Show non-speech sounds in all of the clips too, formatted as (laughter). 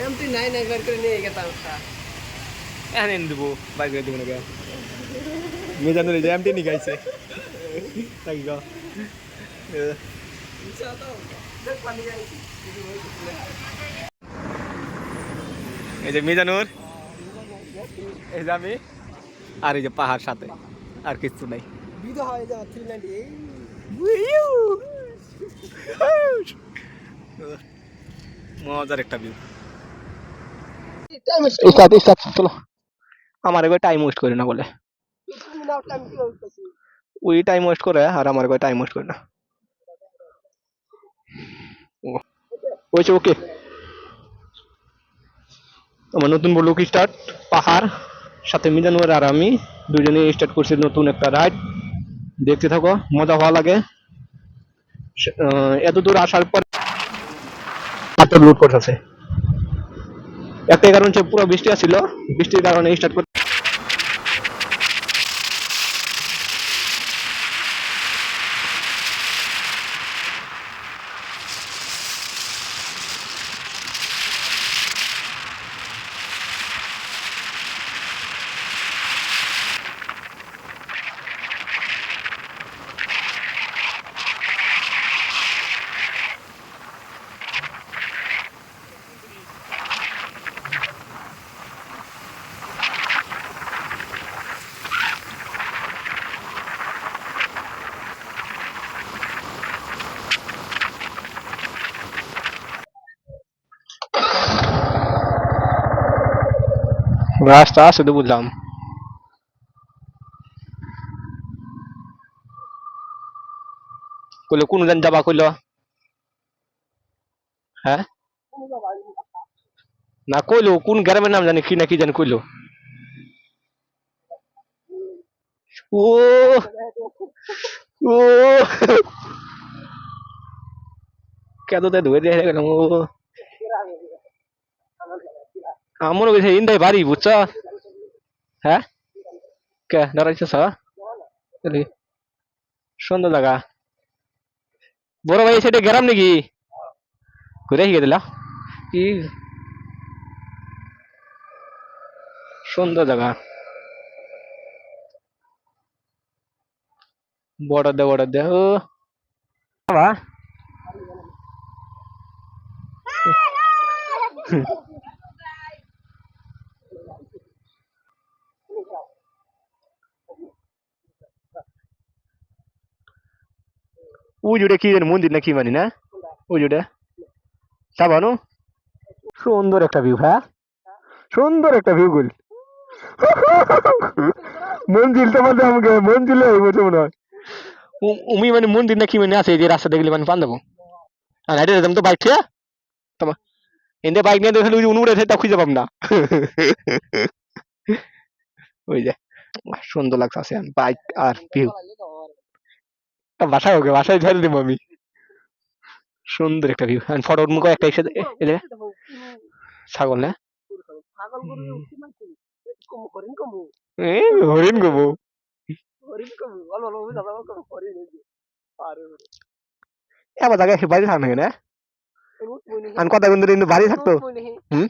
MT নাই নাই, বের করে নিয়ে গেতাম এনে দেবো, বাইক করে দেবো নাকি? মিজানুর এই যে এমটি নি গাইছে নাকি গো। এই যে মিজানুর, এই যে আমি, আর এই যে পাহাড় সাথে, আর কিছু নাই। মজার একটা ভিউ টাইম স্টার্ট স্টার্ট চলো। আমার এবার টাইম ওয়েস্ট করে না বলে। ওই টাইম ওয়েস্ট করে আর আমার এবার টাইম ওয়েস্ট করে না। ওইছে ওকে আমার নতুন বলল কি স্টার্ট পাহাড় সাথে মিজানুর আর আমি দুজনে স্টার্ট করছি নতুন একটা রাইড দেখতে থাকো মজা হওয়া লাগে। এত দূর আসার পর লুট করতেছে। একটাই কারণ হচ্ছে পুরো বৃষ্টি আসছিল। বৃষ্টির কারণে স্টার্ট রাস্তা শুধু বুঝলাম কইলো কোন জান যাবা কইলো হ্যাঁ না কইলো কোন গ্রামের নাম জানি কি না কি জানি কইলো ও ও কেন তো ধুয়ে দিয়ে গেলাম ও আমার কাছে ইন্দাই বাড়ি বুঝছ হ্যাঁ কে দাঁড়াইছিস সুন্দর জায়গা বড় ভাই সেটা গেরাম নাকি ঘুরে গিয়ে দিলা কি সুন্দর জায়গা বর্ডার দে বর্ডার দে ও বাবা ওই জুড়ে কি জানি মন্দির না কি মানি না জুড়ে সাবানো সুন্দর একটা ভিউ হ্যাঁ সুন্দর একটা ভিউ গুল মন্দিরটা মানে আমাকে মন্দিরে হইব তো মনে হয় উমি মানে মন্দির না কি মানে আছে যে রাস্তা দেখলে মানে পান দেবো আর হাইটে যেতাম তো বাইক থেকে তোমার এনে বাইক নিয়ে দেখলে ওই উনুড়ে সেটা খুঁজে পাব না ওই যে সুন্দর লাগছে বাইক আর ভিউ বাসায় ওকে বাসায় ঝেড়ে দেবো আমি সুন্দর একটা ভিউ ফটোর মুখে একটা এসে এলে ছাগল না হরিণ গোবো আরে এবার জায়গায় বাড়ি থাকবে না আমি কথা কিন্তু কিন্তু বাড়ি থাকতো হুম?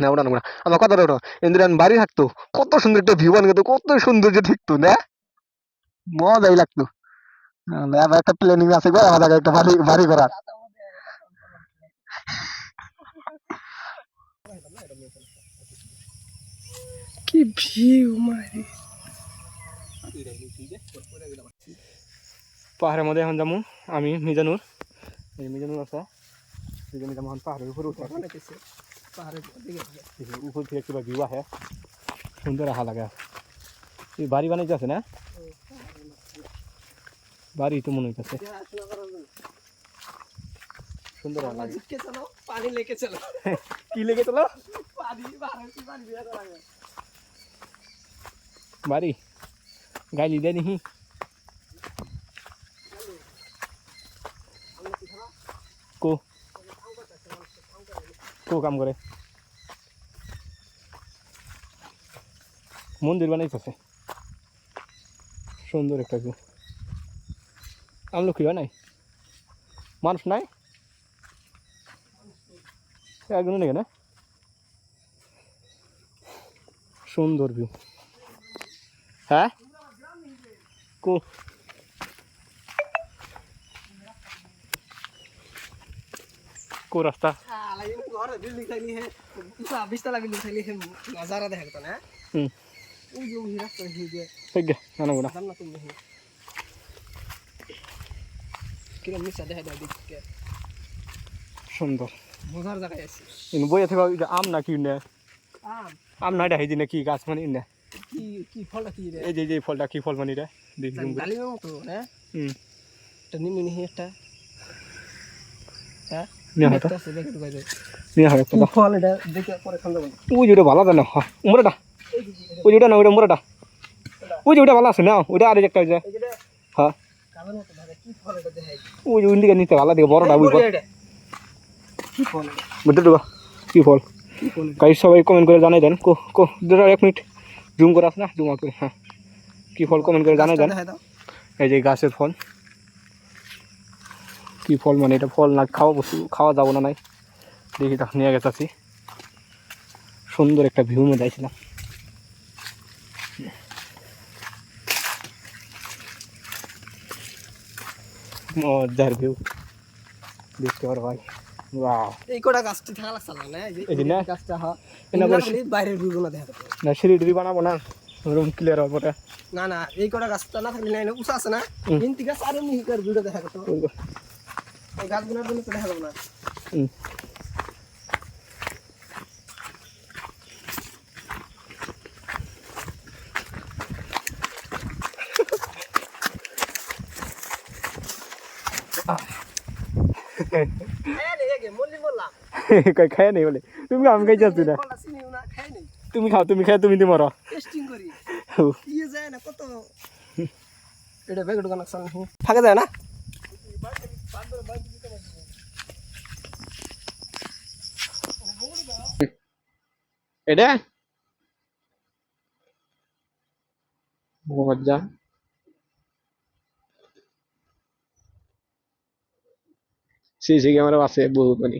না ওটা না আমার কথা ওটা ইন্দিরা বাড়ি থাকতো কত সুন্দর একটা ভিউ কত সৌন্দর্য ঠিকতো না মজাই লাগতো একটা প্ল্যানিং আছে গো আমার জায়গায় একটা বাড়ি বাড়ি করার কি ভিউ মারি পাহাড়ের মধ্যে এখন যাব আমি মিজানুর। মিজানুর আছে। মিজানুর যাব এখন পাহাড়ের উপরে উঠে অনেকেছে পাহাড়ের দিকে এই যে উপর থেকে কিবা ভিউ আহে। সুন্দর আহা লাগে। এই বাড়ি বানাইতে আছে না? বাড়ি তো মনে হইতেছে সুন্দর আহা লাগে। জিতকে চলো পানি লেকে চলো কি লেগে চলো পানি বাহার কি পানি দিয়ে লাগে। বাড়ি গাইলি দে নিহি কো? কো কাম করে। মন্দির বানাইতেছে। সুন্দর একটা ভিউ আমলকি হয় নাই? মানুষ নাই? একদম নাকি না? সুন্দর ভিউ হ্যাঁ? কো কো রাস্তা শালা ইনি ঘর বিল্ডিং থাকলি হে ইসা বিশতলা বিল্ডিং থাকলি হে নজারা দেখা তো না হুম ওই যে ওই রাস্তা হে যে ঠিক আছে জানাব না জান্নাত তুমি হে কিরম মিশা দেখা দেয় দেখতে সুন্দর মজার জায়গায় আছি ইন বইয়া থেকে আম না কি না আম আম না এটা না কি গাছ মানে না কি কি ফলটা কি এই যে যে ফলটা, কি ফল মানে রে দেখি এটা নিমি একটা হ্যাঁ হয় ওই যে ওটা ভালো জানো উমরাটা ওই যে ওটা না ওটা। উমরাটা ওই যে ওটা ভালো আছে না ওটা আর একটা যে। হ্যাঁ। ওই যে ওই নিতে ভালো দিকে বড়টা ওই বুঝতে দেবো কি ফল? গাইস সবাই কমেন্ট করে জানাই দেন। কো কো দাঁড়াও এক মিনিট। জুম করে আস না জুম আউট করে। হ্যাঁ। কি ফল কমেন্ট করে জানাই দেন। এই যে গাছের ফল। কি ফল মানে এটা ফল না খাওয়া বস্তু খাওয়া যাব না নাই। দেখি তা নিয়ে গেছি সুন্দর একটা ভিউ মধ্যে আইছিলাম মজার ভিউ দেখতে পারো ভাই। হ্যাঁ। বানাবো না। রুম ক্লিয়ার হওয়ার না না এই কটা গাছটা না থাকলে না উঁচা আছে না? গাছ আরও দেখা। এই গাছগুলোর জন্য তো দেখা যাবে না। হ্যাঁ (laughs) খায় নেই বলে? তুমি আমি খাই যাচ্ছি না? তুমি খাও তুমি খাও তুমি করি। ইয়ে যায় না কত? এটা ব্যাগ ঢোকানো সাল ফাঁকা যায় না? এটা মজা সিসি ক্যামেরা আছে বহুত মানে